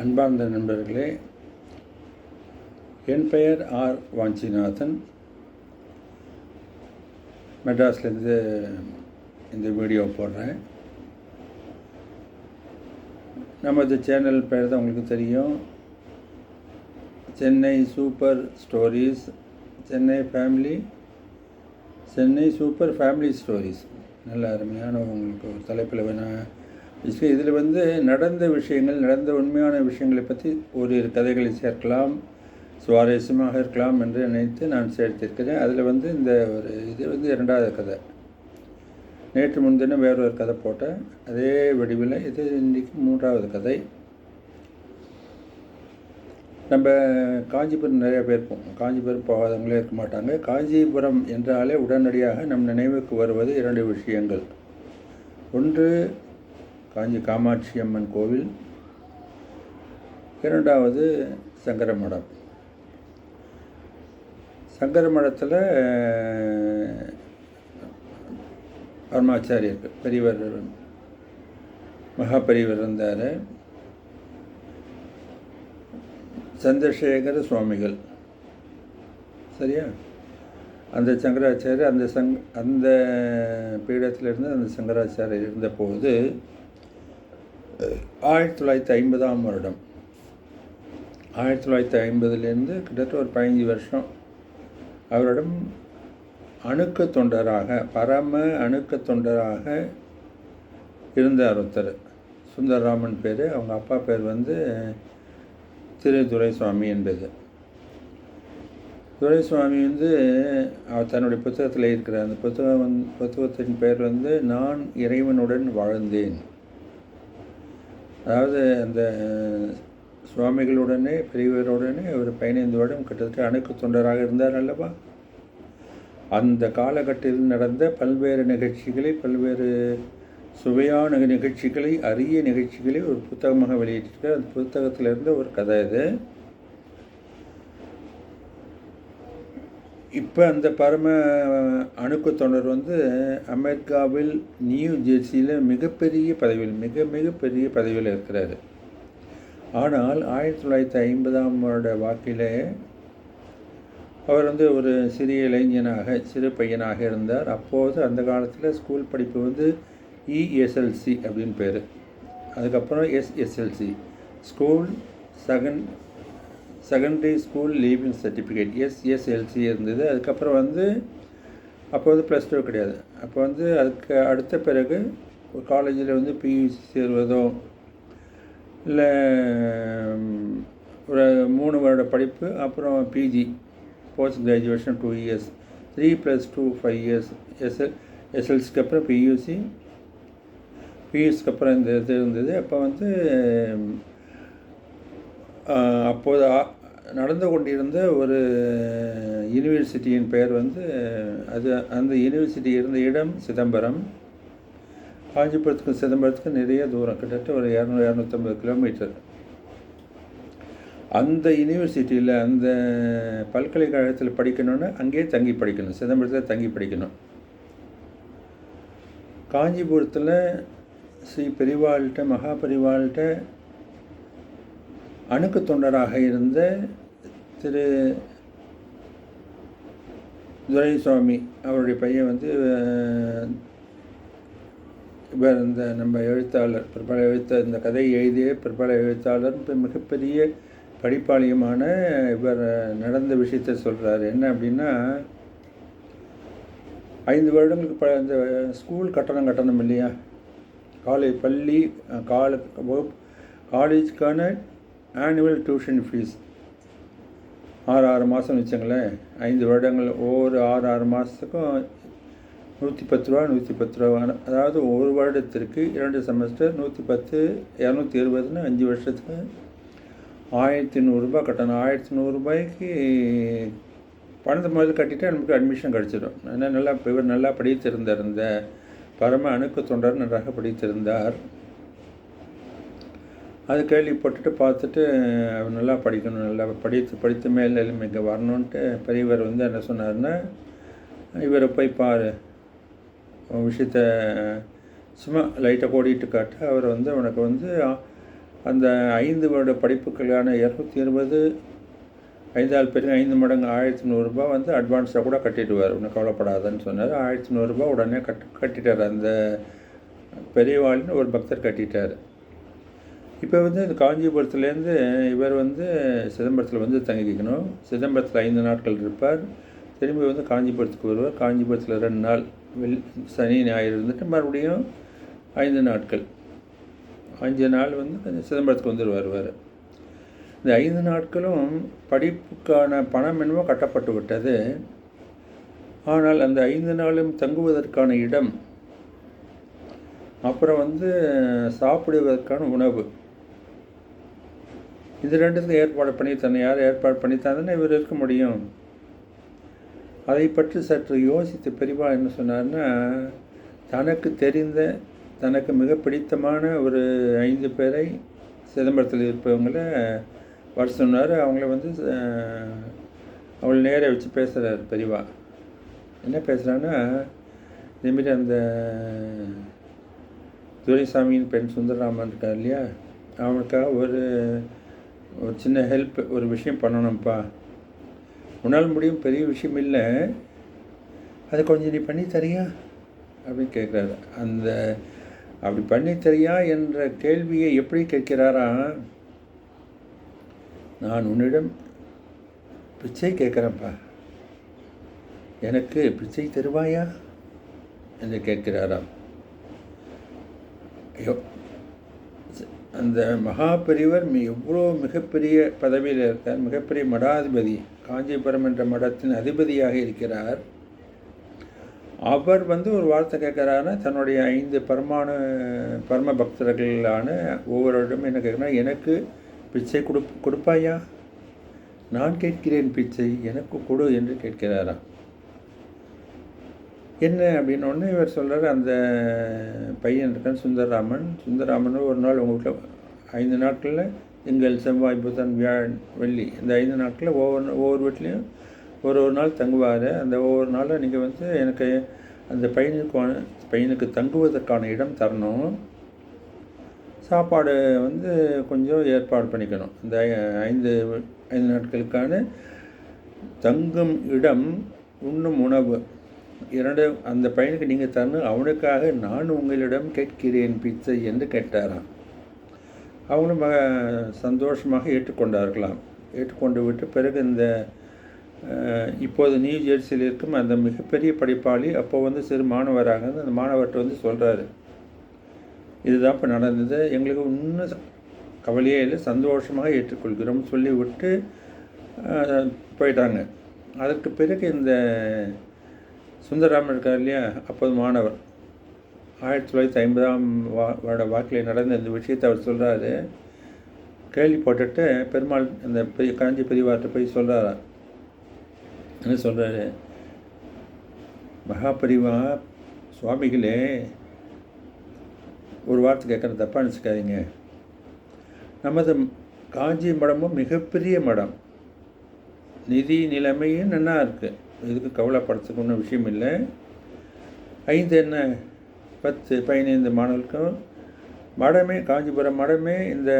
அன்பார்ந்த நண்பர்களே என் பெயர் ஆர் வாஞ்சிநாதன். மெட்ராஸ்லேருந்து இந்த வீடியோ போடுறேன். நமது சேனல் பேர் தான் உங்களுக்கு தெரியும். Chennai super stories Chennai family Chennai super family stories. நல்ல அருமையான உங்களுக்கு ஒரு தலைப்பில் வேணால் இதில் வந்து நடந்த விஷயங்கள் நடந்த உண்மையான விஷயங்களை பற்றி ஒரு கதைகளை சேர்க்கலாம். சுவாரஸ்யமாக இருக்கலாம் என்று நினைத்து நான் சேர்த்திருக்கிறேன். அதில் வந்து இந்த ஒரு இது வந்து இரண்டாவது கதை. நேற்று முன்தினம் வேறொரு கதை போட்டேன். அதே வடிவில் இது இன்றைக்கு மூன்றாவது கதை. நம்ம காஞ்சிபுரம் நிறைய பேர் போவோம். காஞ்சிபுரம் போகாதவங்களே இருக்க மாட்டாங்க. காஞ்சிபுரம் என்றாலே உடனடியாக நம் நினைவுக்கு வருவது இரண்டு விஷயங்கள். ஒன்று காஞ்சி காமாட்சி அம்மன் கோவில். இரண்டாவது சங்கரமடம் சங்கரமடத்தில் சங்கர பரமாச்சாரியர் பெரியவர் மகா பெரியவர் இருந்தார். சந்திரசேகர சுவாமிகள். சரியா? அந்த சங்கராச்சாரியர் அந்த சங் அந்த பீடத்திலிருந்து அந்த சங்கராச்சாரியர் இருந்தபோது ஆயிரத்தி தொள்ளாயிரத்தி ஐம்பதாம் வருடம். ஆயிரத்தி தொள்ளாயிரத்தி ஐம்பதுலேருந்து கிட்டத்தட்ட ஒரு பதினஞ்சு வருஷம் அவரிடம் அணுக்க தொண்டராக பரம அணுக்க தொண்டராக இருந்தார் ஒருத்தர். சுந்தரராமன் பேர். அவங்க அப்பா பேர் வந்து திரு துரைசுவாமி என்பது. துரைசுவாமி வந்து அவர் தன்னுடைய புத்தகத்தில் இருக்கிற அந்த புத்தகம் வந் புத்தகத்தின் பெயர் வந்து நான் இறைவனுடன் வாழ்ந்தேன். அதாவது அந்த சுவாமிகளுடனே பெரியவருடனே ஒரு பதினைந்து வருடம் கிட்டத்தட்ட அணுக்கு தொண்டராக இருந்தார் அல்லவா? அந்த காலகட்டத்தில் நடந்த பல்வேறு நிகழ்ச்சிகளை பல்வேறு சுவையான நிகழ்ச்சிகளை அரிய நிகழ்ச்சிகளை ஒரு புத்தகமாக வெளியிட்டிருக்கார் அந்த புத்தகத்தில் இருந்த ஒரு கதை இது இப்போ அந்த பரம அணுக்கு தொடர் வந்து அமெரிக்காவில் நியூ ஜெர்சியில் மிகப்பெரிய பதவியில் மிக மிகப்பெரிய பதவியில் இருக்கிறார். ஆனால் ஆயிரத்தி தொள்ளாயிரத்தி ஐம்பதாம் வருட வாக்கில் அவர் வந்து ஒரு சிறிய இளைஞனாக சிறு பையனாக இருந்தார். அப்போது அந்த காலத்தில் ஸ்கூல் படிப்பு வந்து இஎஸ்எல்சி அப்படின்னு பேர். அதுக்கப்புறம் SSLC school second secondary school leaving certificate SSLC இருந்தது. அதுக்கப்புறம் வந்து அப்போ வந்து ப்ளஸ் டூ கிடையாது. அப்போ வந்து அதுக்கு அடுத்த பிறகு ஒரு காலேஜில் வந்து பியூசி சேருவதோ இல்லை ஒரு மூணு வருட படிப்பு அப்புறம் PG post graduation two years three plus two five years SL எஸ்எல்சிக்கு அப்புறம் பியூசி பியூஸ்க்கு அப்புறம் இந்த இது இருந்தது. அப்போ வந்து அப்போது நடந்து கொண்டிருந்த ஒரு யூனிவர்சிட்டியின் பெயர் வந்து அது அந்த யூனிவர்சிட்டி இருந்த இடம் சிதம்பரம். காஞ்சிபுரத்துக்கும் சிதம்பரத்துக்கும் நிறைய தூரம் கிட்டத்தட்ட ஒரு இரநூறு இரநூத்தம்பது கிலோமீட்டர். அந்த யூனிவர்சிட்டியில் அந்த பல்கலைக்கழகத்தில் படிக்கணும்னு அங்கேயே தங்கி படிக்கணும் சிதம்பரத்தில் தங்கி படிக்கணும். காஞ்சிபுரத்தில் ஸ்ரீ பெரிவாள்கிட்ட மகா பெரிவாள்கிட்ட அணுக்கு தொண்டராக இருந்த திரு துரைசுவாமி அவருடைய பையன் வந்து இவர் இந்த நம்ம எழுத்தாளர் பிரபல எழுத்த இந்த கதை எழுதிய பிரபல எழுத்தாளர் இப்போ மிகப்பெரிய படிப்பாளியமான இவர் நடந்த விஷயத்தை சொல்கிறார் என்ன அப்படின்னா ஐந்து வருடங்களுக்கு ப இந்த ஸ்கூல் கட்டணம் கட்டணம் இல்லையா? காலேஜ் பள்ளி கால காலேஜுக்கான ஆனுவல் டியூஷன் ஃபீஸ் ஆறு ஆறு மாதம் வச்சுங்களேன். ஐந்து வருடங்கள் ஒவ்வொரு ஆறு ஆறு மாதத்துக்கும் நூற்றி பத்து ரூபா நூற்றி பத்து ரூபா அதாவது ஒரு வருடத்திற்கு இரண்டு செமஸ்டர் நூற்றி பத்து இரநூத்தி இருபதுன்னு அஞ்சு வருஷத்துக்கு ஆயிரத்தி நூறுரூபா கட்டணும். ஆயிரத்தி நூறுரூபாய்க்கு பணத்தை முதல்ல கட்டிட்டு நமக்கு அட்மிஷன் கிடச்சிடும் ஏன்னா நல்லா இவர் நல்லா படித்திருந்திருந்த பரம அணுக்கு தொண்டர் நன்றாக படித்திருந்தார். அது கேள்விப்பட்டுட்டு பார்த்துட்டு அவர் நல்லா படிக்கணும் நல்லா படித்து படித்து மேலே இங்கே வரணுன்ட்டு பெரியவர் வந்து என்ன சொன்னார்னா இவரை போய் பாரு. விஷயத்த சும்மா லைட்டை ஓடிட்டு காட்டு. அவர் வந்து உனக்கு வந்து அந்த ஐந்து வருட படிப்புக்களான இரநூத்தி இருபது ஐந்தாள் பேருக்கு ஐந்து மடங்கு ஆயிரத்தி நூறுரூபா வந்து அட்வான்ஸாக கூட கட்டிடுவார். ஒன்றும் கவலைப்படாதன்னு சொன்னார். ஆயிரத்தி நூறுரூபா உடனே கட் கட்டிட்டார். அந்த பெரியவாளின்னு ஒரு பக்தர் கட்டிட்டார். இப்போ வந்து இந்த காஞ்சிபுரத்துலேருந்து இவர் வந்து சிதம்பரத்தில் வந்து தங்கிக்கணும். சிதம்பரத்தில் ஐந்து நாட்கள் இருப்பார். திரும்பி வந்து காஞ்சிபுரத்துக்கு வருவார். காஞ்சிபுரத்தில் ரெண்டு நாள் வெள் சனி ஞாயிறு இருந்துட்டு மறுபடியும் ஐந்து நாட்கள். அஞ்சு நாள் வந்து சிதம்பரத்துக்கு வந்து வருவார். இந்த ஐந்து நாட்களும் படிப்புக்கான பணம் என்னவோ கட்டப்பட்டு விட்டது. ஆனால் அந்த ஐந்து நாளும் தங்குவதற்கான இடம் அப்புறம் வந்து சாப்பிடுவதற்கான உணவு இது ரெண்டுத்துக்கும் ஏற்பாடு பண்ணி தன்னை யார் ஏற்பாடு பண்ணி தானே இவர் இருக்க முடியும்? அதை பற்றி சற்று யோசித்து பெரியவா என்ன சொன்னார்னா தனக்கு தெரிந்த தனக்கு மிக பிடித்தமான ஒரு ஐந்து பேரை சிதம்பரத்தில் இருப்பவங்கள வர சொன்னார். அவங்கள வந்து அவளை நேராக வச்சு பேசுகிறார் பெரியவா. என்ன பேசுகிறான்னா இதேமாரி அந்த துரைசாமியின் பெண் சுந்தரராமன் இருக்கார் இல்லையா? அவனுக்காக ஒரு ஒரு சின்ன ஹெல்ப் ஒரு விஷயம் பண்ணணும்ப்பா. உன்னால் முடியும் பெரிய விஷயம் இல்லை. அதை கொஞ்சம் நீ பண்ணி தரியா? அப்படின்னு கேட்குறாரு. அந்த அப்படி பண்ணி தரியா என்ற கேள்வியை எப்படி கேட்கிறாரா? நான் உன்னிடம் பிச்சை கேட்குறேன்ப்பா. எனக்கு பிச்சை தருவாயா? என்று கேட்கிறாராம். ஐயோ அந்த மகா பெரியவர் எவ்வளோ மிகப்பெரிய பதவியில் இருக்கார் மிகப்பெரிய மடாதிபதி காஞ்சிபுரம் என்ற மடத்தின் அதிபதியாக இருக்கிறார். அவர் வந்து ஒரு வார்த்தை கேட்குறாருன்னா தன்னுடைய ஐந்து பரமான பரம பக்தர்களான ஒவ்வொருவரிடமும் என்ன கேட்குறா எனக்கு பிச்சை கொடு கொடுப்பாயா? நான் கேட்கிறேன் பிச்சை எனக்கு கொடு என்று கேட்கிறாராம். என்ன அப்படின்னு ஒன்று இவர் சொல்கிறார் அந்த பையன் இருக்கான் சுந்தரராமன். சுந்தரராமன் ஒரு நாள் உங்கள் வீட்டில் ஐந்து நாட்களில் திங்கள் செவ்வாய் புதன் வியாழன் வெள்ளி இந்த ஐந்து நாட்களில் ஒவ்வொரு ஒவ்வொரு வீட்லேயும் ஒரு ஒரு நாள் தங்குவார். அந்த ஒவ்வொரு நாளும் நீங்கள் வந்து எனக்கு அந்த பையனுக்கான பையனுக்கு தங்குவதற்கான இடம் தரணும். சாப்பாடு வந்து கொஞ்சம் ஏற்பாடு பண்ணிக்கணும். இந்த ஐந்து ஐந்து நாட்களுக்கான தங்கும் இடம் உண்ணும் உணவு. இரண்டு அந்த பையனுக்கு நீங்கள் தரணும் அவனுக்காக நான் உங்களிடம் கேட்கிறேன் பிச்சை என்று கேட்டாராம். அவங்களும் மக சந்தோஷமாக ஏற்றுக்கொண்டார்களாம். ஏற்றுக்கொண்டு விட்டு பிறகு இந்த இப்போது நியூ ஜெர்சியில் இருக்கும் அந்த மிகப்பெரிய படிப்பாளி அப்போ வந்து சிறு மாணவராக அந்த மாணவர்கிட்ட வந்து சொல்கிறாரு இதுதான் இப்போ நடந்தது. எங்களுக்கு இன்னும் கவலையே இல்லை. சந்தோஷமாக ஏற்றுக்கொள்கிறோம் சொல்லி விட்டு போயிட்டாங்க. அதற்கு பிறகு இந்த சுந்தரராமன் இருக்கார் இல்லையா? அப்போது மாணவர். ஆயிரத்தி தொள்ளாயிரத்தி ஐம்பதாம் வா வருட வாக்கில் நடந்த இந்த விஷயத்தை அவர் சொல்கிறாரு கேள்வி போட்டுட்டு பெருமாள் அந்த பெரிய காஞ்சி பெரியவார்கிட்ட போய் சொல்கிறாரா என்ன சொல்கிறாரு மகாபரிவா சுவாமிகளே ஒரு வார்த்தை கேட்குற தப்பாக நினச்சிக்காதீங்க. நமது காஞ்சி மடமும் மிகப்பெரிய மடம். நிதி நிலைமையும் நல்லா இருக்குது இதுக்கு கவலைப்படுறதுக்கு ஒன்றும் விஷயம் இல்லை. ஐந்து என்ன? பத்து பதினைந்து மாணவர்களுக்கும் மடமே காஞ்சிபுரம் மடமே இந்த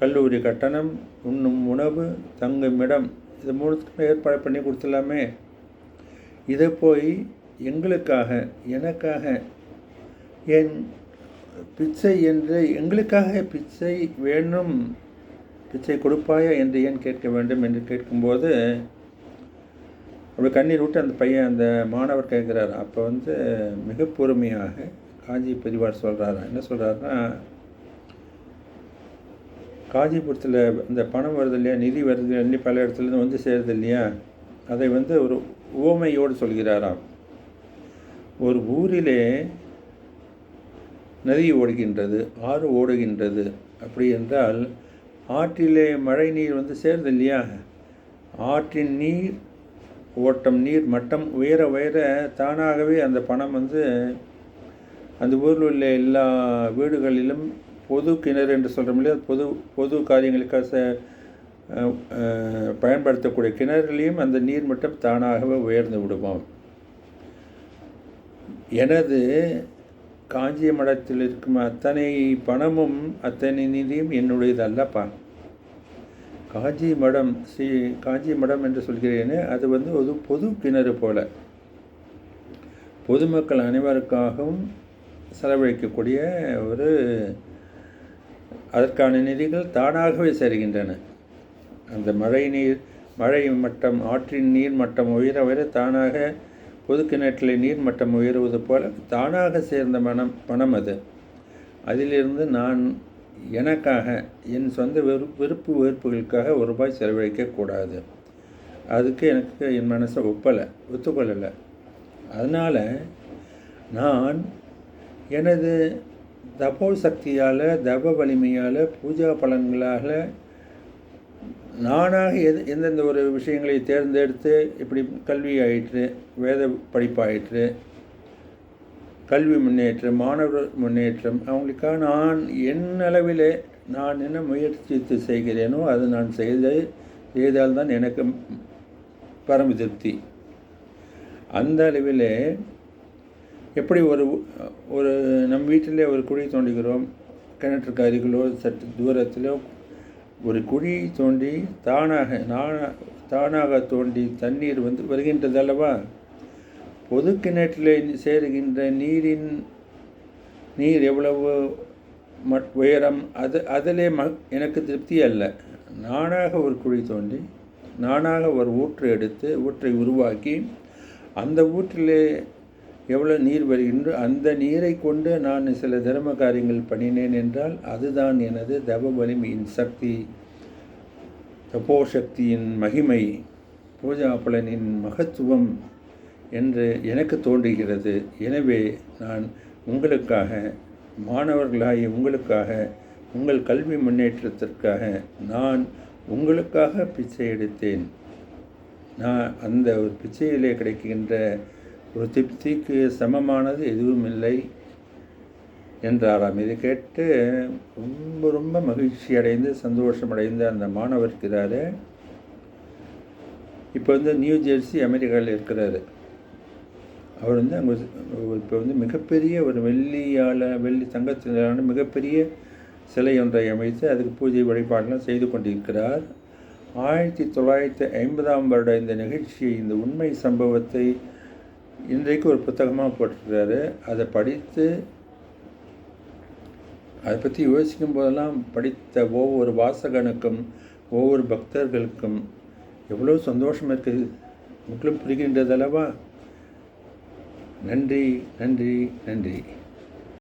கல்லூரி கட்டணம் உண்ணும் உணவு தங்கும் இடம் இது மூணுத்துக்குமே ஏற்பாடு பண்ணி கொடுத்துடலாமே. இதை போய் எங்களுக்காக எனக்காக என் பிச்சை என்று எங்களுக்காக பிச்சை வேணும் பிச்சை கொடுப்பாயா என்று ஏன் கேட்க வேண்டும் என்று கேட்கும்போது அப்படி கண்ணீர் விட்டு அந்த பையன் அந்த மாணவர் கேட்குறாரு. அப்போ வந்து மிக பொறுமையாக காஞ்சி பெரிவார் சொல்கிறாரா என்ன சொல்கிறாருன்னா காஞ்சிபுரத்தில் இந்த பணம் வருது இல்லையா? நிதி வருது இல்லையா? பல இடத்துலேருந்து வந்து சேருது இல்லையா? அதை வந்து ஒரு ஓமையோடு சொல்கிறாராம். ஒரு ஊரிலே நதி ஓடுகின்றது ஆறு ஓடுகின்றது. அப்படி என்றால் ஆற்றிலே மழை நீர் வந்து சேருது இல்லையா? ஆற்றின் நீர் ஓட்டம் நீர் மட்டம் உயர உயர தானாகவே அந்த பணம் வந்து அந்த ஊரில் உள்ள எல்லா வீடுகளிலும் பொது கிணறு என்று சொல்கிறோம் இல்லையா? பொது பொது காரியங்களுக்காக பயன்படுத்தக்கூடிய கிணறுலையும் அந்த நீர் மட்டம் தானாகவே உயர்ந்து விடுவோம் எனது காஞ்சிய மடத்தில் இருக்கும் அத்தனை பணமும் அத்தனை நிதியும் என்னுடையதல்லப்பா. காஞ்சி மடம் ஸ்ரீ காஞ்சி மடம் என்று சொல்கிறேனே அது வந்து ஒரு பொது கிணறு போல. பொதுமக்கள் அனைவருக்காகவும் செலவழிக்கக்கூடிய ஒரு அதற்கான நிதிகள் தானாகவே சேருகின்றன. அந்த மழை நீர் மழை மட்டம் ஆற்றின் நீர் மட்டம் உயர உயர தானாக பொது கிணற்றில் நீர் மட்டம் உயருவது போல தானாக சேர்ந்த மனம் பணம் அது. அதிலிருந்து நான் எனக்காக என் சொந்த வெறு விருப்பு வெறுப்புகளுக்காக ஒரு ரூபாய் செலவழிக்கக்கூடாது அதுக்கு எனக்கு என் மனசை ஒப்பலை ஒத்துக்கொள்ளலை. அதனால் நான் எனது தபோ சக்தியால் தப வலிமையால் பூஜா பலன்களால் நானாக எது எந்தெந்த ஒரு விஷயங்களை தேர்ந்தெடுத்து இப்படி கல்வி ஆயிற்று வேத படிப்பாயிற்று கல்வி முன்னேற்றம் மாணவர் முன்னேற்றம் அவங்களுக்காக நான் என் அளவிலே நான் என்ன முயற்சித்து செய்கிறேனோ அதை நான் செய்த செய்தால்தான் எனக்கு பரம திருப்தி. அந்த அளவில் எப்படி ஒரு ஒரு நம் வீட்டிலே ஒரு குழி தோண்டுகிறோம் கிணற்றுக்கு அருகிலோ சற்று தூரத்திலோ ஒரு குழி தோண்டி தானாக நான் தானாக தோண்டி தண்ணீர் வந்து வருகின்றது அல்லவா? பொது கிணற்றில் சேருகின்ற நீரின் நீர் எவ்வளவு மட் உயரம் அது அதிலே ம எனக்கு திருப்தி அல்ல. நானாக ஒரு குழி தோண்டி நானாக ஒரு ஊற்று எடுத்து ஊற்றை உருவாக்கி அந்த ஊற்றிலே எவ்வளோ நீர் வருகின்றோ அந்த நீரை கொண்டு நான் சில தர்ம காரியங்கள் பண்ணினேன் என்றால் அதுதான் எனது தவ வலிமையின் சக்தி தபோசக்தியின் மகிமை பூஜா பலனின் மகத்துவம். என்று எனக்கு தோன்றுகிறது. எனவே நான் உங்களுக்காக மாணவர்களாகி உங்களுக்காக உங்கள் கல்வி முன்னேற்றத்திற்காக நான் உங்களுக்காக பிச்சை எடுத்தேன். நான் அந்த ஒரு பிச்சையிலே கிடைக்கின்ற ஒரு திருப்திக்கு சமமானது எதுவும் இல்லை என்றாராம். இதை கேட்டு ரொம்ப ரொம்ப மகிழ்ச்சி அடைந்து சந்தோஷம் அந்த மாணவர் இருக்கிறாரு. இப்போ வந்து நியூ ஜெர்சி அமெரிக்காவில் இருக்கிறாரு. அவர் வந்து அங்கே இப்போ வந்து மிகப்பெரிய ஒரு வெள்ளியால் வெள்ளி தங்கத்திலான மிகப்பெரிய சிலை ஒன்றை அமைத்து அதுக்கு பூஜை வழிபாடெல்லாம் செய்து கொண்டிருக்கிறார். ஆயிரத்தி தொள்ளாயிரத்தி ஐம்பதாம் வருட இந்த நிகழ்ச்சியை இந்த உண்மை சம்பவத்தை இன்றைக்கு ஒரு புத்தகமாக போட்டிருக்கிறாரு. அதை படித்து அதை பற்றி யோசிக்கும் போதெல்லாம் படித்த ஒவ்வொரு வாசகனுக்கும் ஒவ்வொரு பக்தர்களுக்கும் எவ்வளோ சந்தோஷம் இருக்குது. முற்றிலும் புரிகின்றதல்லவா நன்றி நன்றி நன்றி